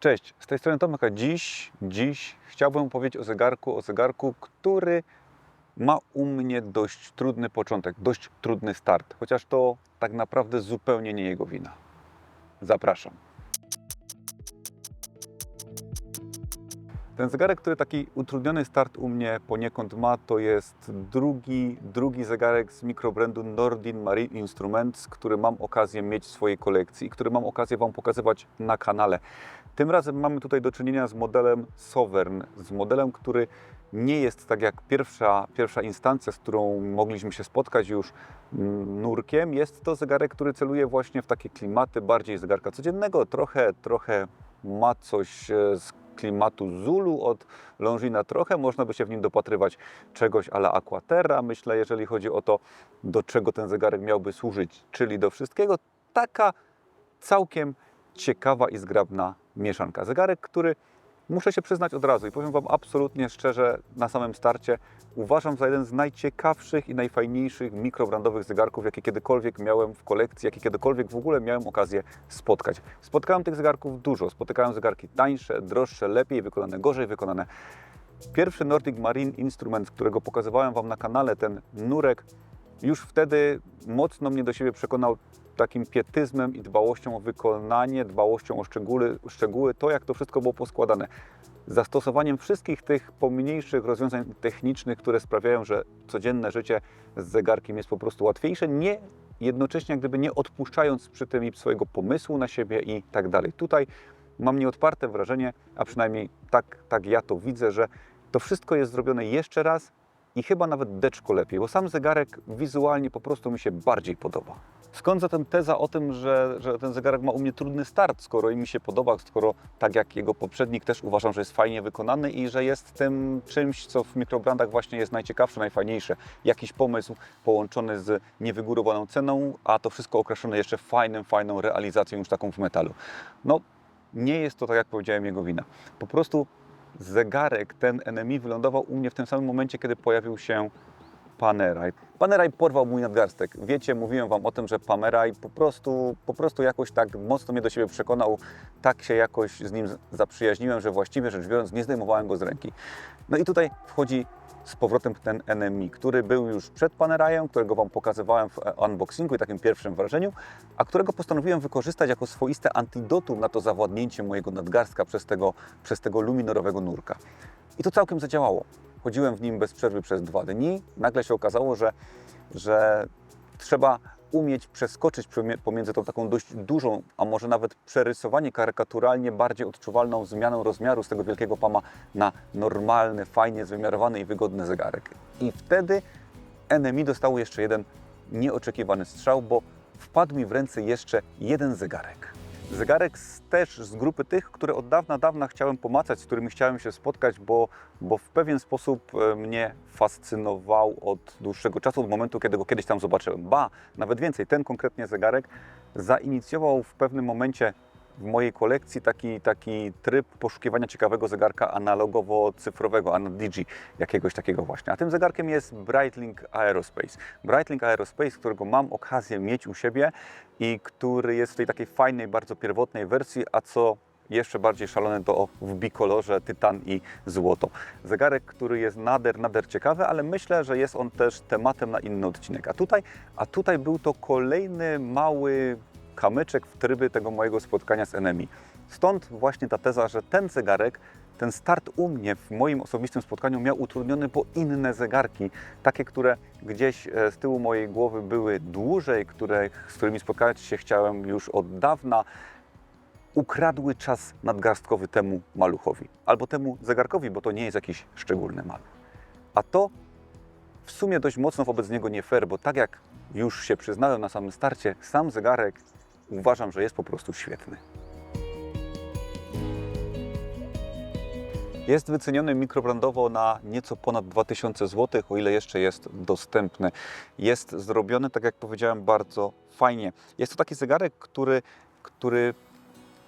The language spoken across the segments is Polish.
Cześć, z tej strony Tomek, dziś, dziś chciałbym powiedzieć o zegarku, o zegarku, który ma u mnie dość trudny początek, dość trudny start, chociaż to tak naprawdę zupełnie nie jego wina. Zapraszam. Ten zegarek, który taki utrudniony start u mnie poniekąd ma, to jest drugi, drugi zegarek z mikrobrandu Nordin Marine Instruments, który mam okazję mieć w swojej kolekcji i który mam okazję Wam pokazywać na kanale. Tym razem mamy tutaj do czynienia z modelem Sovereign, z modelem, który nie jest tak jak pierwsza, pierwsza instancja, z którą mogliśmy się spotkać już mm, nurkiem. Jest to zegarek, który celuje właśnie w takie klimaty bardziej zegarka codziennego, trochę, trochę ma coś e, z klimatu Zulu od Longina trochę. Można by się w nim dopatrywać czegoś ala Aquaterra, myślę, jeżeli chodzi o to, do czego ten zegarek miałby służyć, czyli do wszystkiego. Taka całkiem ciekawa i zgrabna mieszanka. Zegarek, który muszę się przyznać od razu i powiem Wam absolutnie szczerze na samym starcie, uważam za jeden z najciekawszych i najfajniejszych mikrobrandowych zegarków, jakie kiedykolwiek miałem w kolekcji, jakie kiedykolwiek w ogóle miałem okazję spotkać. Spotkałem tych zegarków dużo, spotykałem zegarki tańsze, droższe, lepiej wykonane, gorzej wykonane. Pierwszy Nordic Marine Instrument, którego pokazywałem Wam na kanale, ten nurek, już wtedy mocno mnie do siebie przekonał takim pietyzmem i dbałością o wykonanie, dbałością o szczegóły, szczegóły, to jak to wszystko było poskładane. Zastosowaniem wszystkich tych pomniejszych rozwiązań technicznych, które sprawiają, że codzienne życie z zegarkiem jest po prostu łatwiejsze, nie jednocześnie gdyby nie odpuszczając przy tym swojego pomysłu na siebie i tak dalej. Tutaj mam nieodparte wrażenie, a przynajmniej tak, tak ja to widzę, że to wszystko jest zrobione jeszcze raz i chyba nawet deczko lepiej, bo sam zegarek wizualnie po prostu mi się bardziej podoba. Skąd zatem teza o tym, że, że ten zegarek ma u mnie trudny start, skoro mi się podoba, skoro tak jak jego poprzednik też uważam, że jest fajnie wykonany i że jest tym czymś, co w mikrobrandach właśnie jest najciekawsze, najfajniejsze. Jakiś pomysł połączony z niewygórowaną ceną, a to wszystko okraszone jeszcze fajnym, fajną realizacją już taką w metalu. No, nie jest to tak jak powiedziałem jego wina. Po prostu zegarek, ten NMI wylądował u mnie w tym samym momencie, kiedy pojawił się Paneraj. Paneraj porwał mój nadgarstek. Wiecie, mówiłem Wam o tym, że Pameraj po prostu, po prostu jakoś tak mocno mnie do siebie przekonał, tak się jakoś z nim zaprzyjaźniłem, że właściwie rzecz biorąc nie zdejmowałem go z ręki. No i tutaj wchodzi z powrotem ten NMI, który był już przed Panerajem, którego Wam pokazywałem w unboxingu i takim pierwszym wrażeniu, a którego postanowiłem wykorzystać jako swoiste antidotum na to zawładnięcie mojego nadgarstka przez tego, przez tego luminorowego nurka. I to całkiem zadziałało. Chodziłem w nim bez przerwy przez dwa dni. Nagle się okazało, że, że trzeba umieć przeskoczyć pomiędzy tą taką dość dużą, a może nawet przerysowanie karykaturalnie bardziej odczuwalną zmianą rozmiaru z tego wielkiego pama na normalny, fajnie zwymiarowany i wygodny zegarek. I wtedy NMI dostało jeszcze jeden nieoczekiwany strzał, bo wpadł mi w ręce jeszcze jeden zegarek. Zegarek też z grupy tych, które od dawna, dawna chciałem pomacać, z którymi chciałem się spotkać, bo, bo w pewien sposób e, mnie fascynował od dłuższego czasu, od momentu, kiedy go kiedyś tam zobaczyłem. Ba, nawet więcej, ten konkretnie zegarek zainicjował w pewnym momencie w mojej kolekcji taki, taki tryb poszukiwania ciekawego zegarka analogowo-cyfrowego, anadigi, jakiegoś takiego właśnie. A tym zegarkiem jest Breitling Aerospace. Breitling Aerospace, którego mam okazję mieć u siebie i który jest w tej takiej fajnej, bardzo pierwotnej wersji, a co jeszcze bardziej szalone to w bikolorze tytan i złoto. Zegarek, który jest nader, nader ciekawy, ale myślę, że jest on też tematem na inny odcinek. A tutaj, a tutaj był to kolejny mały kamyczek w tryby tego mojego spotkania z enemy. Stąd właśnie ta teza, że ten zegarek, ten start u mnie w moim osobistym spotkaniu miał utrudniony, bo inne zegarki, takie, które gdzieś e, z tyłu mojej głowy były dłużej, które, z którymi spotkać się chciałem już od dawna, ukradły czas nadgarstkowy temu maluchowi. Albo temu zegarkowi, bo to nie jest jakiś szczególny maluch. A to w sumie dość mocno wobec niego nie fair, bo tak jak już się przyznałem na samym starcie, sam zegarek uważam, że jest po prostu świetny. Jest wyceniony mikrobrandowo na nieco ponad 2000 zł, o ile jeszcze jest dostępny. Jest zrobiony, tak jak powiedziałem, bardzo fajnie. Jest to taki zegarek, który, który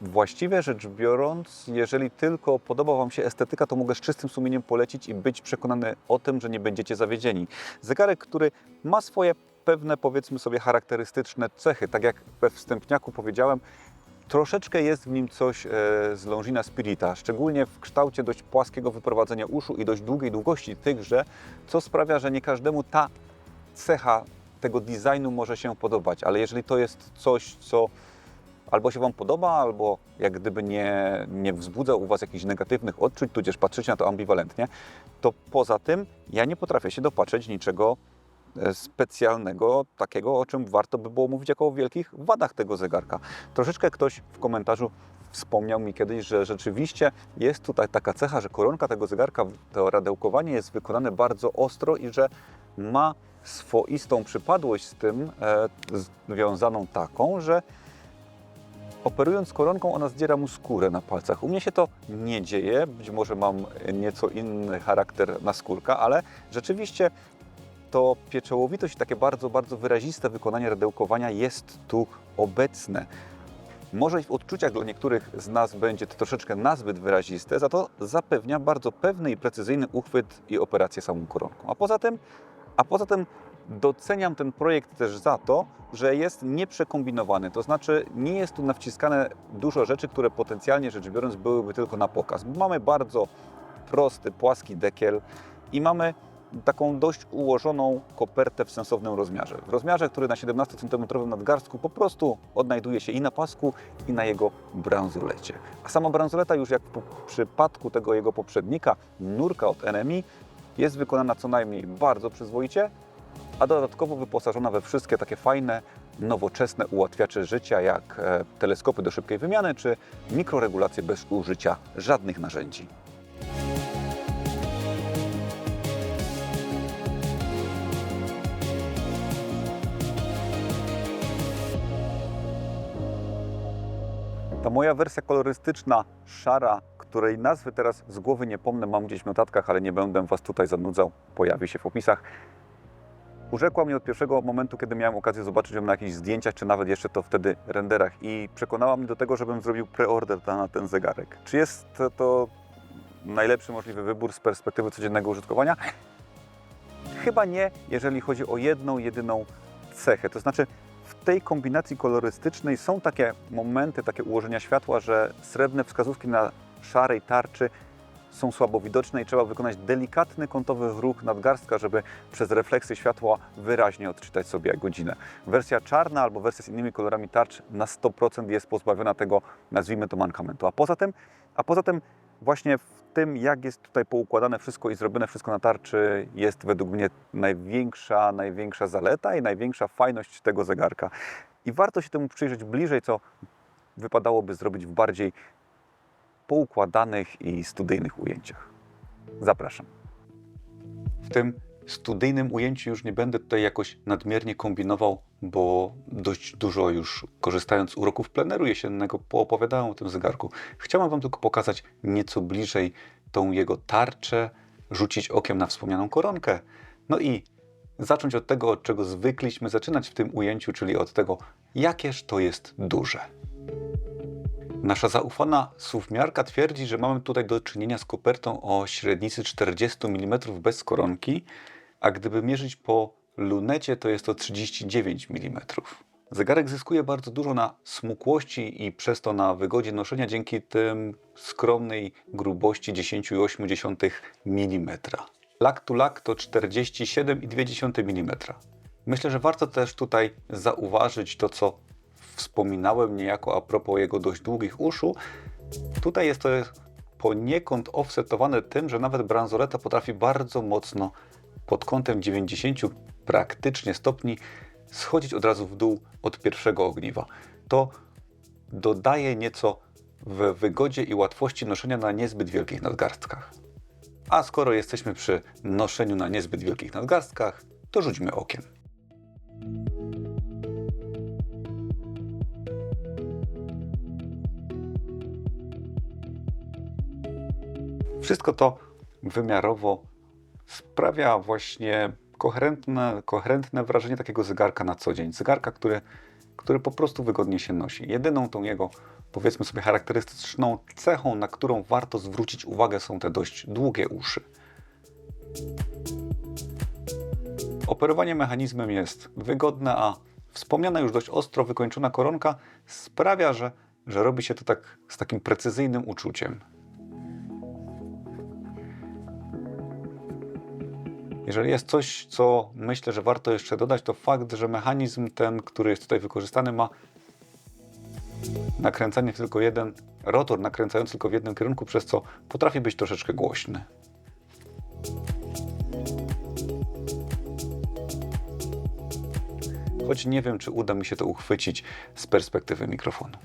właściwie rzecz biorąc, jeżeli tylko podoba Wam się estetyka, to mogę z czystym sumieniem polecić i być przekonany o tym, że nie będziecie zawiedzieni. Zegarek, który ma swoje pewne, powiedzmy sobie, charakterystyczne cechy. Tak jak we wstępniaku powiedziałem, Troszeczkę jest w nim coś e, z Longina Spirita, szczególnie w kształcie dość płaskiego wyprowadzenia uszu i dość długiej długości tychże, co sprawia, że nie każdemu ta cecha tego designu może się podobać, ale jeżeli to jest coś, co albo się Wam podoba, albo jak gdyby nie, nie wzbudza u Was jakichś negatywnych odczuć, tudzież patrzycie na to ambiwalentnie, to poza tym ja nie potrafię się dopatrzeć niczego specjalnego, takiego, o czym warto by było mówić jako o wielkich wadach tego zegarka. Troszeczkę ktoś w komentarzu wspomniał mi kiedyś, że rzeczywiście jest tutaj taka cecha, że koronka tego zegarka, to radełkowanie jest wykonane bardzo ostro i że ma swoistą przypadłość z tym e, związaną taką, że operując koronką ona zdziera mu skórę na palcach. U mnie się to nie dzieje, być może mam nieco inny charakter naskórka, ale rzeczywiście to pieczołowitość i takie bardzo, bardzo wyraziste wykonanie radełkowania jest tu obecne. Może w odczuciach dla niektórych z nas będzie to troszeczkę nazbyt wyraziste, za to zapewnia bardzo pewny i precyzyjny uchwyt i operację samą koronką. A poza tym, a poza tym doceniam ten projekt też za to, że jest nieprzekombinowany. To znaczy nie jest tu nawciskane dużo rzeczy, które potencjalnie rzecz biorąc byłyby tylko na pokaz. Mamy bardzo prosty, płaski dekiel i mamy taką dość ułożoną kopertę w sensownym rozmiarze. W rozmiarze, który na 17 cm nadgarstku po prostu odnajduje się i na pasku, i na jego bransolecie. A sama bransoleta już jak w przypadku tego jego poprzednika, nurka od NMI, jest wykonana co najmniej bardzo przyzwoicie, a dodatkowo wyposażona we wszystkie takie fajne, nowoczesne ułatwiacze życia, jak e, teleskopy do szybkiej wymiany, czy mikroregulacje bez użycia żadnych narzędzi. Ta moja wersja kolorystyczna, szara, której nazwy teraz z głowy nie pomnę, mam gdzieś w notatkach, ale nie będę Was tutaj zanudzał, pojawi się w opisach. Urzekła mnie od pierwszego momentu, kiedy miałem okazję zobaczyć ją na jakichś zdjęciach, czy nawet jeszcze to wtedy renderach i przekonała mnie do tego, żebym zrobił preorder na ten zegarek. Czy jest to najlepszy możliwy wybór z perspektywy codziennego użytkowania? Chyba nie, jeżeli chodzi o jedną, jedyną cechę. To znaczy, tej kombinacji kolorystycznej są takie momenty, takie ułożenia światła, że srebrne wskazówki na szarej tarczy są słabo widoczne i trzeba wykonać delikatny kątowy ruch nadgarstka, żeby przez refleksy światła wyraźnie odczytać sobie godzinę. Wersja czarna albo wersja z innymi kolorami tarcz na 100% jest pozbawiona tego, nazwijmy to, mankamentu. A poza tym, a poza tym właśnie w tym, jak jest tutaj poukładane wszystko i zrobione wszystko na tarczy, jest według mnie największa, największa zaleta i największa fajność tego zegarka. I warto się temu przyjrzeć bliżej, co wypadałoby zrobić w bardziej poukładanych i studyjnych ujęciach. Zapraszam. W tym studyjnym ujęciu już nie będę tutaj jakoś nadmiernie kombinował, bo dość dużo już korzystając z uroków pleneru jesiennego poopowiadałem o tym zegarku. Chciałem Wam tylko pokazać nieco bliżej tą jego tarczę, rzucić okiem na wspomnianą koronkę, no i zacząć od tego, od czego zwykliśmy zaczynać w tym ujęciu, czyli od tego, jakież to jest duże. Nasza zaufana słówmiarka twierdzi, że mamy tutaj do czynienia z kopertą o średnicy 40 mm bez koronki, a gdyby mierzyć po lunecie, to jest to 39 mm. Zegarek zyskuje bardzo dużo na smukłości i przez to na wygodzie noszenia dzięki tym skromnej grubości 10,8 mm. Lak to lak to 47,2 mm. Myślę, że warto też tutaj zauważyć to, co wspominałem niejako a propos jego dość długich uszu. Tutaj jest to poniekąd offsetowane tym, że nawet bransoleta potrafi bardzo mocno pod kątem 90 praktycznie stopni schodzić od razu w dół od pierwszego ogniwa. To dodaje nieco w wygodzie i łatwości noszenia na niezbyt wielkich nadgarstkach. A skoro jesteśmy przy noszeniu na niezbyt wielkich nadgarstkach, to rzućmy okiem. Wszystko to wymiarowo sprawia właśnie koherentne, koherentne wrażenie takiego zegarka na co dzień. Zegarka, który, który po prostu wygodnie się nosi. Jedyną tą jego, powiedzmy sobie, charakterystyczną cechą, na którą warto zwrócić uwagę, są te dość długie uszy. Operowanie mechanizmem jest wygodne, a wspomniana już dość ostro wykończona koronka sprawia, że że robi się to tak z takim precyzyjnym uczuciem. Jeżeli jest coś, co myślę, że warto jeszcze dodać, to fakt, że mechanizm ten, który jest tutaj wykorzystany, ma nakręcanie tylko jeden, rotor nakręcający tylko w jednym kierunku, przez co potrafi być troszeczkę głośny. Choć nie wiem, czy uda mi się to uchwycić z perspektywy mikrofonu.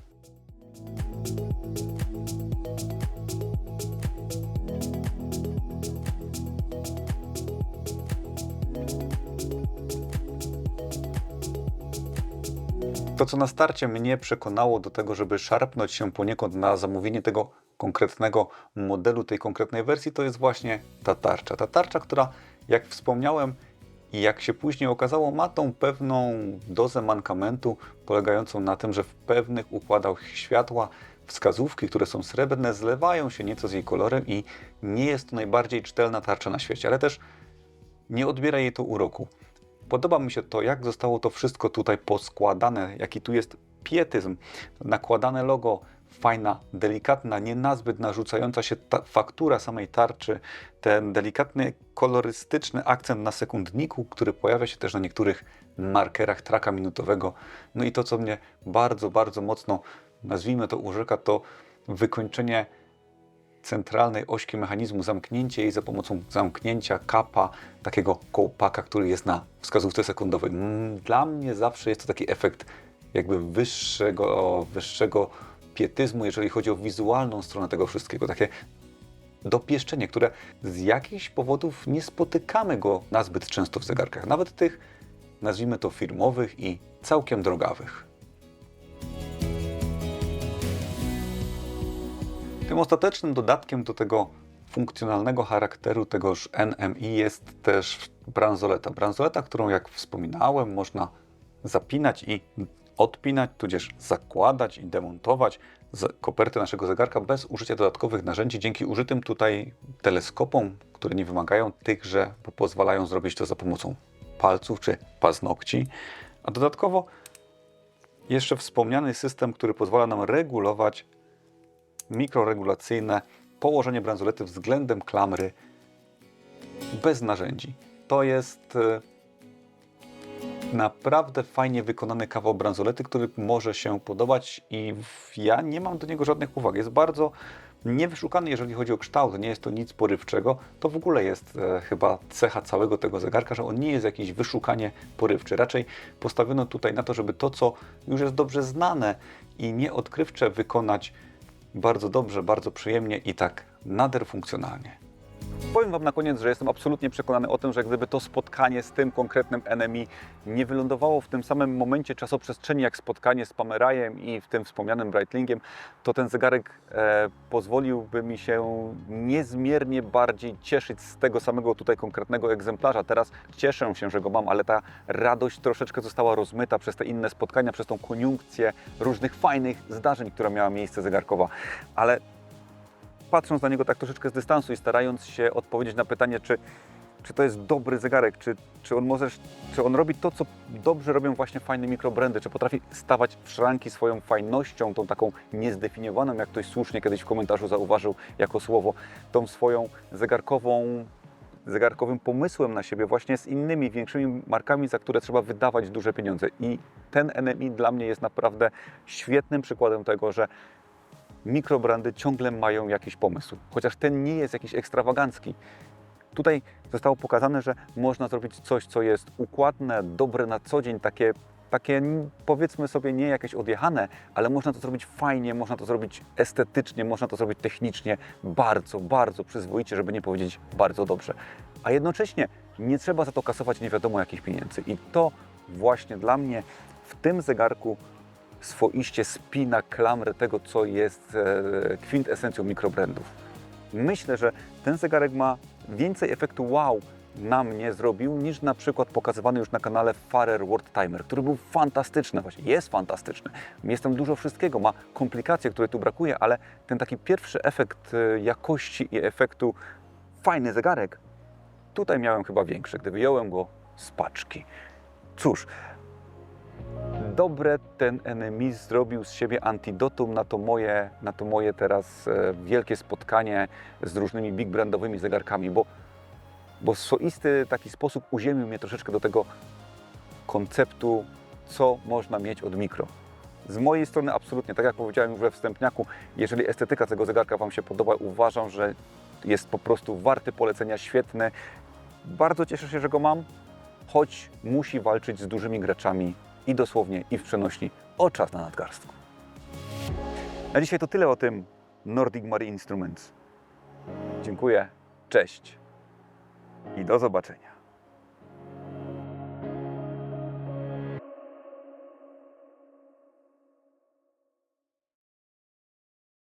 To, co na starcie mnie przekonało do tego, żeby szarpnąć się poniekąd na zamówienie tego konkretnego modelu, tej konkretnej wersji, to jest właśnie ta tarcza. Ta tarcza, która, jak wspomniałem i jak się później okazało, ma tą pewną dozę mankamentu, polegającą na tym, że w pewnych układach światła wskazówki, które są srebrne, zlewają się nieco z jej kolorem i nie jest to najbardziej czytelna tarcza na świecie, ale też nie odbiera jej to uroku. Podoba mi się to, jak zostało to wszystko tutaj poskładane, jaki tu jest pietyzm, nakładane logo, fajna, delikatna, nie nazbyt narzucająca się faktura samej tarczy, ten delikatny, kolorystyczny akcent na sekundniku, który pojawia się też na niektórych markerach traka minutowego. No i to, co mnie bardzo, bardzo mocno, nazwijmy to urzeka, to wykończenie centralnej ośki mechanizmu, zamknięcie jej za pomocą zamknięcia kapa, takiego kołpaka, który jest na wskazówce sekundowej. Mm, Dla mnie zawsze jest to taki efekt jakby wyższego, wyższego pietyzmu, jeżeli chodzi o wizualną stronę tego wszystkiego. Takie dopieszczenie, które z jakichś powodów nie spotykamy go nazbyt często w zegarkach, nawet tych, nazwijmy to firmowych i całkiem drogawych. Tym ostatecznym dodatkiem do tego funkcjonalnego charakteru tegoż NMI jest też bransoleta. Bransoleta, którą jak wspominałem, można zapinać i odpinać, tudzież zakładać i demontować z koperty naszego zegarka bez użycia dodatkowych narzędzi, dzięki użytym tutaj teleskopom, które nie wymagają tychże, bo pozwalają zrobić to za pomocą palców czy paznokci. A dodatkowo jeszcze wspomniany system, który pozwala nam regulować mikroregulacyjne położenie bransolety względem klamry bez narzędzi. To jest e, naprawdę fajnie wykonany kawał bransolety, który może się podobać i ja nie mam do niego żadnych uwag. Jest bardzo niewyszukany, jeżeli chodzi o kształt, nie jest to nic porywczego. To w ogóle jest e, chyba cecha całego tego zegarka, że on nie jest jakiś wyszukanie porywczy. Raczej postawiono tutaj na to, żeby to, co już jest dobrze znane i nieodkrywcze wykonać bardzo dobrze, bardzo przyjemnie i tak nader funkcjonalnie. Powiem Wam na koniec, że jestem absolutnie przekonany o tym, że gdyby to spotkanie z tym konkretnym enemy nie wylądowało w tym samym momencie czasoprzestrzeni jak spotkanie z Pamerajem i w tym wspomnianym Breitlingiem, to ten zegarek e, pozwoliłby mi się niezmiernie bardziej cieszyć z tego samego tutaj konkretnego egzemplarza. Teraz cieszę się, że go mam, ale ta radość troszeczkę została rozmyta przez te inne spotkania, przez tą koniunkcję różnych fajnych zdarzeń, która miała miejsce zegarkowa. Ale patrząc na niego tak troszeczkę z dystansu i starając się odpowiedzieć na pytanie, czy, czy to jest dobry zegarek, czy, czy, on może, czy on robi to, co dobrze robią właśnie fajne mikrobrandy, czy potrafi stawać w szranki swoją fajnością, tą taką niezdefiniowaną, jak ktoś słusznie kiedyś w komentarzu zauważył jako słowo, tą swoją zegarkową zegarkowym pomysłem na siebie właśnie z innymi większymi markami, za które trzeba wydawać duże pieniądze. I ten NMI dla mnie jest naprawdę świetnym przykładem tego, że mikrobrandy ciągle mają jakiś pomysł, chociaż ten nie jest jakiś ekstrawagancki. Tutaj zostało pokazane, że można zrobić coś, co jest układne, dobre na co dzień, takie, takie powiedzmy sobie nie jakieś odjechane, ale można to zrobić fajnie, można to zrobić estetycznie, można to zrobić technicznie, bardzo, bardzo przyzwoicie, żeby nie powiedzieć bardzo dobrze. A jednocześnie nie trzeba za to kasować nie wiadomo jakich pieniędzy. I to właśnie dla mnie w tym zegarku swoiście spina klamrę tego, co jest e, kwintesencją mikrobrandów. Myślę, że ten zegarek ma więcej efektu wow na mnie zrobił, niż na przykład pokazywany już na kanale Farer World Timer, który był fantastyczny, właśnie jest fantastyczny. Jest tam dużo wszystkiego, ma komplikacje, które tu brakuje, ale ten taki pierwszy efekt e, jakości i efektu fajny zegarek, tutaj miałem chyba większy, gdy wyjąłem go z paczki. Cóż, dobre ten NMI zrobił z siebie antidotum na to moje, na to moje teraz e, wielkie spotkanie z różnymi big brandowymi zegarkami, bo, bo swoisty taki sposób uziemił mnie troszeczkę do tego konceptu, co można mieć od mikro. Z mojej strony absolutnie, tak jak powiedziałem już we wstępniaku, jeżeli estetyka tego zegarka Wam się podoba, uważam, że jest po prostu warty polecenia, świetny. Bardzo cieszę się, że go mam, choć musi walczyć z dużymi graczami i dosłownie, i w przenośni o czas na nadgarstku. Na dzisiaj to tyle o tym Nordic Marine Instruments. Dziękuję, cześć i do zobaczenia.